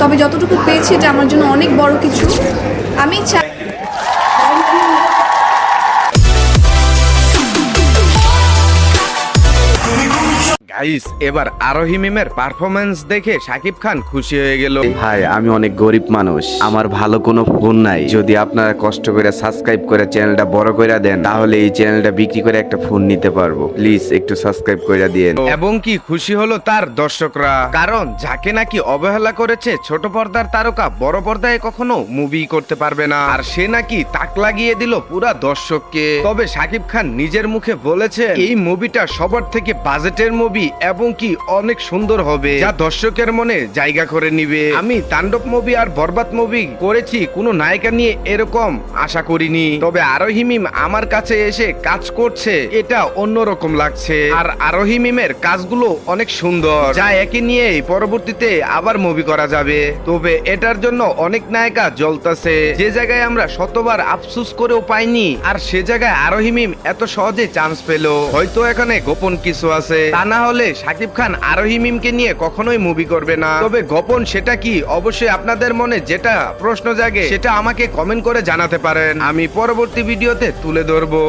তবে যতটুকু পেয়েছি এটা আমার জন্য অনেক বড় কিছু। আমি চাই গাইস এবার আরোহী মিমের পারফরমেন্স দেখে সাকিব খান খুশি হয়ে গেল। ভাই আমি অনেক গরিব মানুষ। আমার ভালো কোনো ফোন নাই। যদি আপনারা কষ্ট করে সাবস্ক্রাইব করে চ্যানেলটা বড় করে দেন তাহলে এই চ্যানেলটা বিক্রি করে একটা ফোন নিতে পারব। প্লিজ একটু সাবস্ক্রাইব করে দিয়েন। এবং কি খুশি হলো তার দর্শকরা? কারণ যাকে নাকি অবহেলা করেছে ছোট পর্দার তারকা বড় পর্দায় কখনো মুভি করতে পারবে না। আর সে নাকি তাক লাগিয়ে দিল পুরা দর্শককে। তবে সাকিব খান নিজের মুখে বলেছে এই মুভিটা সবার থেকে বাজেটের মুভি এবং কি অনেক সুন্দর হবে। যা দর্শকের মনে জায়গা করে নিবে। আমি তাণ্ডব মুভি আর বরবাদ মুভি করেছি, কোনো নায়িকা নিয়ে এরকম আশা করিনি। তবে আরোহী মিম আমার কাছে এসে কাজ করছে, এটা অন্যরকম লাগছে। আর আরোহী মিমের কাজগুলো অনেক সুন্দর। যা একে নিয়ে পরবর্তীতে আবার মুভি করা যাবে। তবে এটার জন্য অনেক নায়িকা জ্বলতাছে। যে জায়গায় আমরা শতবার আফসুস করেও পাইনি, আর সে জায়গায় আরোহী মিম এত সহজে চান্স পেল। হয়তো এখানে গোপন কিছু আছে। তা না হলে সাকিব খান আরোহী মিমকে নিয়ে কখনোই মুভি করবে না। তবে গোপন সেটা কি? অবশ্যই আপনাদের মনে যেটা প্রশ্ন জাগে, সেটা আমাকে কমেন্ট করে জানাতে পারেন। আমি পরবর্তী ভিডিওতে তুলে ধরবো।